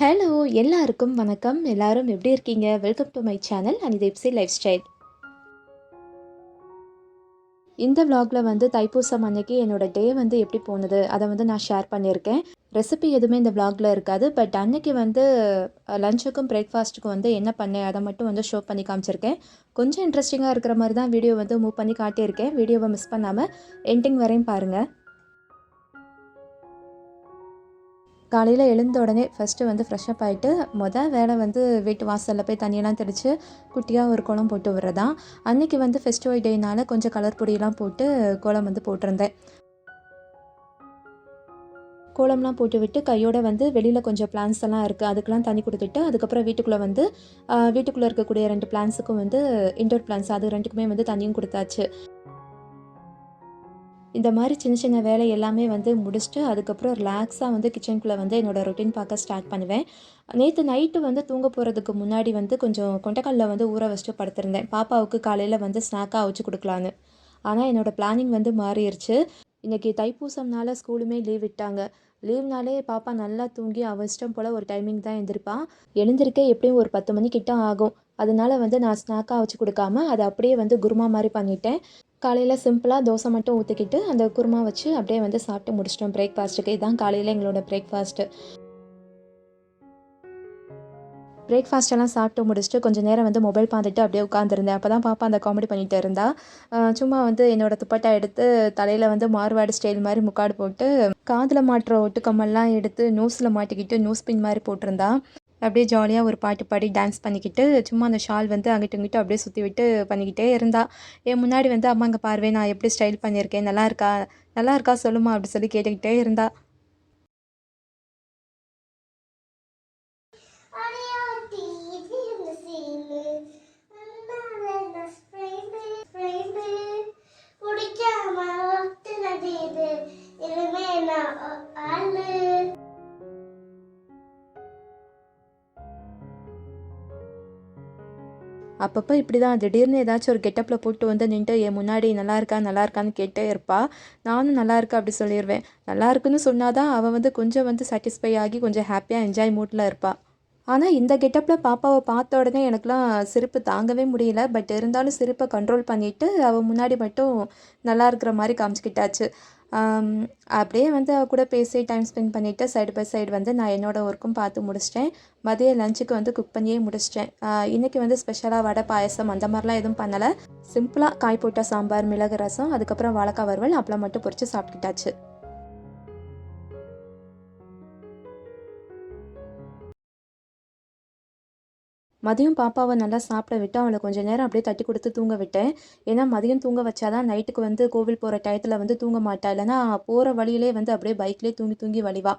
Hello எல்லாருக்கும் வணக்கம். எல்லாரும் எப்படி இருக்கீங்க? வெல்கம் டு மை சேனல் அனிதேப்சி லைஃப் ஸ்டைல் இந்த vlogல வந்து தைப்பூசம் அன்னைக்கு என்னோட டே வந்து எப்படி போனது அதை வந்து நான் ஷேர் பண்ணியிருக்கேன். ரெசிபி எதுவுமே இந்த vlogல இருக்காது பட் அன்னைக்கு வந்து லஞ்சுக்கும் பிரேக்ஃபாஸ்ட்டுக்கும் வந்து என்ன பண்ணேன் அதை மட்டும் வந்து ஷோ பண்ணி காமிச்சிருக்கேன். கொஞ்சம் இன்ட்ரெஸ்டிங்காக இருக்கிற மாதிரி தான் வீடியோ வந்து மூவ் பண்ணி காட்டியிருக்கேன். வீடியோவை மிஸ் பண்ணாமல் எண்டிங் வரையும் பாருங்கள் காலையில் எழுந்த உடனே ஃபஸ்ட்டு வந்து ஃப்ரெஷ்அப் ஆகிட்டு மொதல் வேலை வந்து வீட்டு வாசலில் போய் தண்ணியெல்லாம் தெளித்து குட்டியாக ஒரு கோலம் போட்டு விடுறதா. அன்றைக்கி வந்து ஃபெஸ்டிவல் டேனால் கொஞ்சம் கலர் பொடியெல்லாம் போட்டு கோலம் வந்து போட்டிருந்தேன். கோலம்லாம் போட்டு விட்டு கையோட வந்து வெளியில் கொஞ்சம் பிளான்ஸ் எல்லாம் இருக்குது அதுக்கெலாம் தண்ணி கொடுத்துட்டு அதுக்கப்புறம் வீட்டுக்குள்ளே வந்து வீட்டுக்குள்ளே இருக்கக்கூடிய ரெண்டு பிளான்ஸுக்கும் வந்து இன்டோர் பிளான்ஸ் அது ரெண்டுக்குமே வந்து தண்ணியும் கொடுத்தாச்சு. இந்த மாதிரி சின்ன சின்ன வேலை எல்லாமே வந்து முடிச்சுட்டு அதுக்கப்புறம் ரிலாக்ஸாக வந்து கிச்சனுக்குள்ளே வந்து என்னோடய ரொட்டீன் பார்க்க ஸ்டார்ட் பண்ணுவேன். நேற்று நைட்டு வந்து தூங்க போகிறதுக்கு முன்னாடி வந்து கொஞ்சம் கொண்டக்கல்ல வந்து ஊற வச்சுட்டு படுத்திருந்தேன். பாப்பாவுக்கு காலையில் வந்து ஸ்நாக்காக வச்சு கொடுக்கலான்னு. ஆனால் என்னோடய பிளானிங் வந்து மாறிடுச்சு. இன்றைக்கி தைப்பூசம்னால ஸ்கூலுமே லீவ் விட்டாங்க. லீவ்னாலே பாப்பா நல்லா தூங்கி அவ இஷ்டம் போல் ஒரு டைமிங் தான் எழுந்திருப்பான் எழுந்திருக்க எப்படியும் ஒரு பத்து மணிக்கிட்ட ஆகும். அதனால வந்து நான் ஸ்நாக்காக வச்சு கொடுக்காம அதை அப்படியே வந்து குருமா மாதிரி பண்ணிட்டேன். காலையில் சிம்பிளாக தோசை மட்டும் ஊற்றிக்கிட்டு அந்த குருமா வச்சு அப்படியே வந்து சாப்பிட்டு முடிச்சிட்டோம் பிரேக்ஃபாஸ்ட்டுக்கு இதுதான் காலையில் எங்களோட பிரேக்ஃபாஸ்ட்டு பிரேக்ஃபாஸ்ட் எல்லாம் சாப்பிட்டு முடிச்சுட்டு கொஞ்சம் நேரம் வந்து மொபைல் பார்த்துட்டு அப்படியே உட்காந்துருந்தேன் அப்போ தான் பாப்பா அந்த காமெடி பண்ணிகிட்டு இருந்தா. சும்மா வந்து என்னோட துப்பட்டா எடுத்து தலையில் வந்து மார்வாடு ஸ்டைல் மாதிரி முக்காடு போட்டு காதில் மாட்டுற ஒட்டுக்கம்மெல்லாம் எடுத்து நோஸில் மாட்டிக்கிட்டு நோஸ் பின் மாதிரி போட்டிருந்தா. அப்படியே ஜாலியாக ஒரு பாட்டு பாடி டான்ஸ் பண்ணிக்கிட்டு சும்மா அந்த ஷால் வந்து அங்கிட்டு இங்கிட்டு அப்படியே சுற்றி விட்டு பண்ணிக்கிட்டே இருந்தா என் முன்னாடி வந்து அம்மா அங்கே பார்வை நான் எப்படி ஸ்டைல் பண்ணியிருக்கேன் நல்லா இருக்கா? நல்லா இருக்கா சொல்லுமா? அப்படி சொல்லி கேட்டுக்கிட்டே இருந்தா. அடியாத்தி இந்த இனிமே நான் அப்பப்போ இப்படி தான் திடீர்னு ஏதாச்சும் ஒரு கெட்டப்பில் போட்டு வந்து நின்ட்டு என் முன்னாடி நல்லா இருக்கா? நல்லா இருக்கான்னு கேட்டே இருப்பா. நானும் நல்லா இருக்கா? அப்படி சொல்லிடுவேன் நல்லா இருக்குன்னு சொன்னாதான் அவள் வந்து கொஞ்சம் வந்து சாட்டிஸ்ஃபை ஆகி கொஞ்சம் ஹாப்பியாக என்ஜாய் மூட்டில் இருப்பாள் ஆனால் இந்த கெட்டப்பில் பாப்பாவை பார்த்த உடனே எனக்குலாம் சிரிப்பு தாங்கவே முடியல. பட் இருந்தாலும் சிரிப்பை கண்ட்ரோல் பண்ணிவிட்டு அவள் முன்னாடி மட்டும் நல்லா இருக்கிற மாதிரி காமிச்சிக்கிட்டாச்சு. அப்படியே வந்து அவள் கூட பேசி டைம் ஸ்பெண்ட் பண்ணிவிட்டு சைடு பை சைடு வந்து நான் என்னோடய ஒர்க்கும் பார்த்து முடிச்சிட்டேன். மதிய லஞ்சுக்கு வந்து குக் பண்ணியே முடிச்சிட்டேன். இன்றைக்கி வந்து ஸ்பெஷலாக வடை பாயசம் அந்த மாதிரிலாம் எதுவும் பண்ணலை. சிம்பிளாக காய் போட்ட சாம்பார் மிளகு ரசம் அதுக்கப்புறம் வாழைக்காய் வறுவல் அப்பளம் மட்டும் பொறிச்சு சாப்பிட்டுக்கிட்டாச்சு. மதியம் பாப்பாவை நல்லா சாப்பிட விட்டு அவளை கொஞ்சம் நேரம் அப்படியே தட்டி கொடுத்து தூங்க விட்டேன். ஏன்னா மதியம் தூங்க வச்சாதான் நைட்டுக்கு வந்து கோவில் போகிற டயத்தில் வந்து தூங்க மாட்டா. இல்லைன்னா போகிற வழியிலே வந்து அப்படியே பைக்லேயே தூங்கி தூங்கி வழிவா.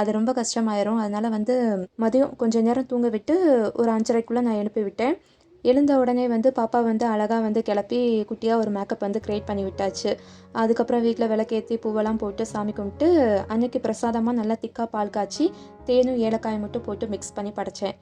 அது ரொம்ப கஷ்டமாயிரும். அதனால் வந்து மதியம் கொஞ்சம் நேரம் தூங்க விட்டு ஒரு அஞ்சரைக்குள்ளே நான் எழுப்பி விட்டேன். எழுந்த உடனே வந்து பாப்பா வந்து அழகாக வந்து கிளப்பி குட்டியாக ஒரு மேக்கப் வந்து க்ரியேட் பண்ணி விட்டாச்சு. அதுக்கப்புறம் வீட்டில் விளக்கேற்றி பூவெல்லாம் போட்டு சாமி கும்பிட்டு அன்னைக்கு பிரசாதமாக நல்லா திக்காக பால் காய்ச்சி தேனும் ஏலக்காய் மட்டும் போட்டு மிக்ஸ் பண்ணி படைச்சேன்.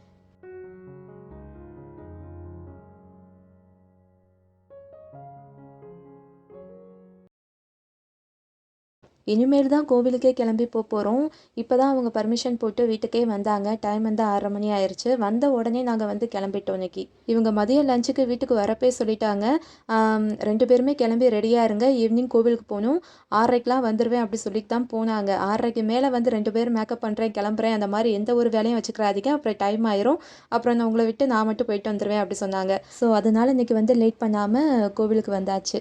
இனிமேல் தான் கோவிலுக்கே கிளம்பி போக போகிறோம் இப்போ தான் அவங்க பர்மிஷன் போட்டு வீட்டுக்கே வந்தாங்க. டைம் வந்து ஆறரை மணி ஆயிடுச்சு வந்த உடனே நாங்கள் வந்து கிளம்பிட்டோம் இன்னைக்கு. இவங்க மதியம் லஞ்சுக்கு வீட்டுக்கு வரப்பே சொல்லிட்டாங்க. ரெண்டு பேருமே கிளம்பி ரெடியாக இருங்க. ஈவினிங் கோவிலுக்கு போகணும். ஆறரைக்கெலாம் வந்துடுவேன் அப்படி சொல்லிட்டு தான் போனாங்க. ஆறரைக்கு மேலே வந்து ரெண்டு பேரும் மேக்கப் பண்ணுறேன் கிளம்புறேன் அந்த மாதிரி எந்த ஒரு வேலையும் வச்சுக்கிறாதீங்க அப்புறம் டைம் ஆயிரும். அப்புறம் நான் உங்களை விட்டு நான் மட்டும் போயிட்டு வந்துடுவேன் அப்படி சொன்னாங்க. ஸோ அதனால் இன்னைக்கு வந்து லேட் பண்ணாமல் கோவிலுக்கு வந்தாச்சு.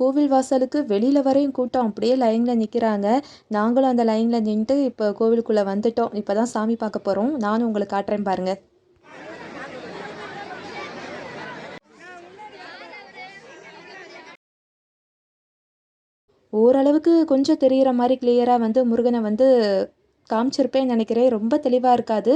கோவில் வாசலுக்கு வெளியில் வரையும் கூட்டம் அப்படியே லைனில் நிற்கிறாங்க நாங்களும் அந்த லைனில் நின்றுட்டு இப்போ கோவிலுக்குள்ளே வந்துட்டோம். இப்போ தான் சாமி பார்க்க போகிறோம் நானும் உங்களுக்கு காட்டுறேன் பாருங்கள் ஓரளவுக்கு கொஞ்சம் தெரிகிற மாதிரி கிளியராக வந்து முருகனை வந்து காமிச்சிருப்பேன்னு நினைக்கிறேன். ரொம்ப தெளிவாக இருக்காது.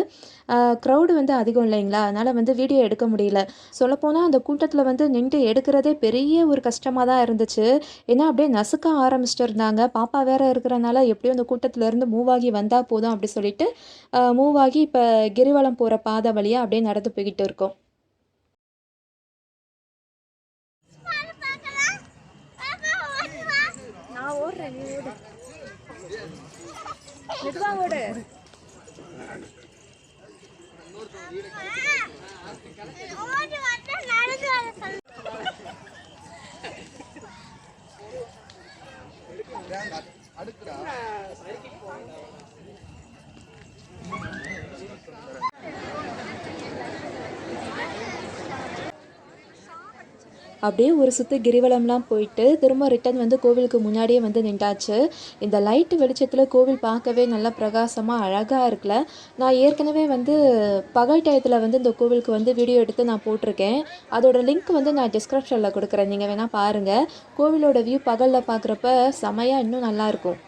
க்ரௌடு வந்து அதிகம் இல்லைங்களா? அதனால் வந்து வீடியோ எடுக்க முடியல. சொல்லப்போனால் அந்த கூட்டத்தில் வந்து நின்று எடுக்கிறதே பெரிய ஒரு கஷ்டமாக தான் இருந்துச்சு. ஏன்னா அப்படியே நசுக்க ஆரம்பிச்சிட்டு இருந்தாங்க பாப்பா வேற இருக்கிறனால எப்படியும் அந்த கூட்டத்திலேருந்து மூவ் ஆகி வந்தால் போதும் அப்படி சொல்லிட்டு மூவ் ஆகி இப்போ கிரிவலம் போகிற பாதை வழியாக அப்படியே நடந்து போய்கிட்டு இருக்கோம். நான் ஓடுறேன் நீ ஓடு. மெதுவா ஓடு ஓடி வந்து நடந்து வர அப்படியே ஒரு சுற்று கிரிவலம்லாம் போயிட்டு திரும்ப ரிட்டன் வந்து கோவிலுக்கு முன்னாடியே வந்து நின்றாச்சு. இந்த லைட்டு வெளிச்சத்தில் கோவில் பார்க்கவே நல்லா பிரகாசமாக அழகாக இருக்குல்ல. நான் ஏற்கனவே வந்து பகல் டயத்தில் வந்து இந்த கோவிலுக்கு வந்து வீடியோ எடுத்து நான் போட்டிருக்கேன். அதோட லிங்க் வந்து நான் டிஸ்கிரிப்ஷனில் கொடுக்குறேன். நீங்கள் வேணால் பாருங்கள் கோவிலோட வியூ பகலில் பார்க்குறப்ப செமையாக இன்னும் நல்லாயிருக்கும்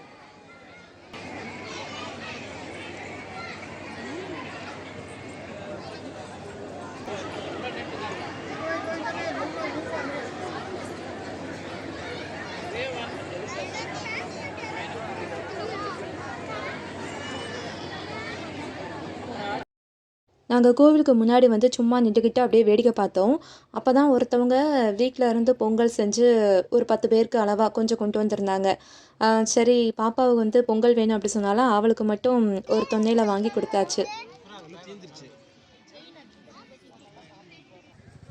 நாங்கள் கோவிலுக்கு முன்னாடி வந்து சும்மா நின்றுக்கிட்டு அப்படியே வேடிக்கை பார்த்தோம். அப்போ தான் ஒருத்தவங்க வீட்டில் இருந்து பொங்கல் செஞ்சு ஒரு பத்து பேருக்கு அளவாக கொஞ்சம் கொண்டு வந்திருந்தாங்க. சரி பாப்பாவுக்கு வந்து பொங்கல் வேணும் அப்படி சொன்னாலும் அவளுக்கு மட்டும் ஒரு தொன்னையில் வாங்கி கொடுத்தாச்சு.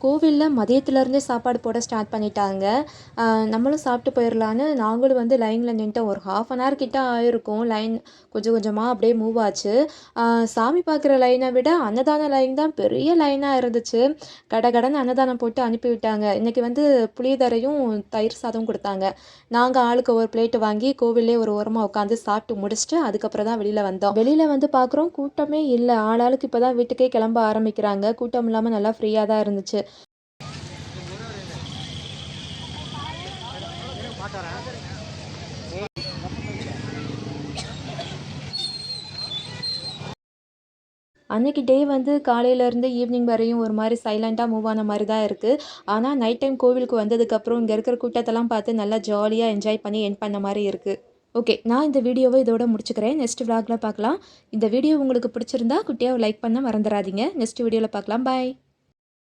கோவிலில் மதியத்துலேருந்தே சாப்பாடு போட ஸ்டார்ட் பண்ணிட்டாங்க. நம்மளும் சாப்பிட்டு போயிடலான்னு நாங்களும் வந்து லைனில் நின்ட்டோம். ஒரு ஹாஃப் அன் ஹவர் கிட்ட ஆயிருக்கும். லைன் கொஞ்சம் கொஞ்சமாக அப்படியே மூவ் ஆச்சு. சாமி பார்க்குற லைனை விட அன்னதான லைன் தான் பெரிய லைனாக இருந்துச்சு. கடை கடன் அன்னதானம் போட்டு அனுப்பிவிட்டாங்க இன்றைக்கி வந்து புளியதரையும் தயிர் சாதம் கொடுத்தாங்க. நாங்கள் ஆளுக்கு ஒரு பிளேட் வாங்கி கோவிலே ஒரு ஓரமாக உட்காந்து சாப்பிட்டு முடிச்சுட்டு அதுக்கப்புறம் தான் வெளியில் வந்தோம். வெளியில் வந்து பார்க்குறோம் கூட்டமே இல்லை. ஆளாளுக்கு இப்போ தான் வீட்டுக்கே கிளம்ப ஆரம்பிக்கிறாங்க. கூட்டம் இல்லாமல் நல்லா ஃப்ரீயாக தான் இருந்துச்சு. அன்றைக்கி டே வந்து காலையிலேருந்து ஈவினிங் வரையும் ஒரு மாதிரி சைலண்ட்டாக மூவ் ஆன மாதிரி தான் இருக்குது ஆனால் நைட் டைம் கோவிலுக்கு வந்ததுக்கப்புறம் இங்கே இருக்கிற கூட்டத்தெல்லாம் பார்த்து நல்லா ஜாலியாக என்ஜாய் பண்ணி என் பண்ண மாதிரி இருக்குது ஓகே நான் இந்த வீடியோவை இதோட முடிச்சுக்கிறேன். நெக்ஸ்ட் vlogல பார்க்கலாம். இந்த வீடியோ உங்களுக்கு பிடிச்சிருந்தா குட்டியாக லைக் பண்ண மறந்துடாதீங்க. நெக்ஸ்ட் வீடியோவில் பார்க்கலாம். பாய்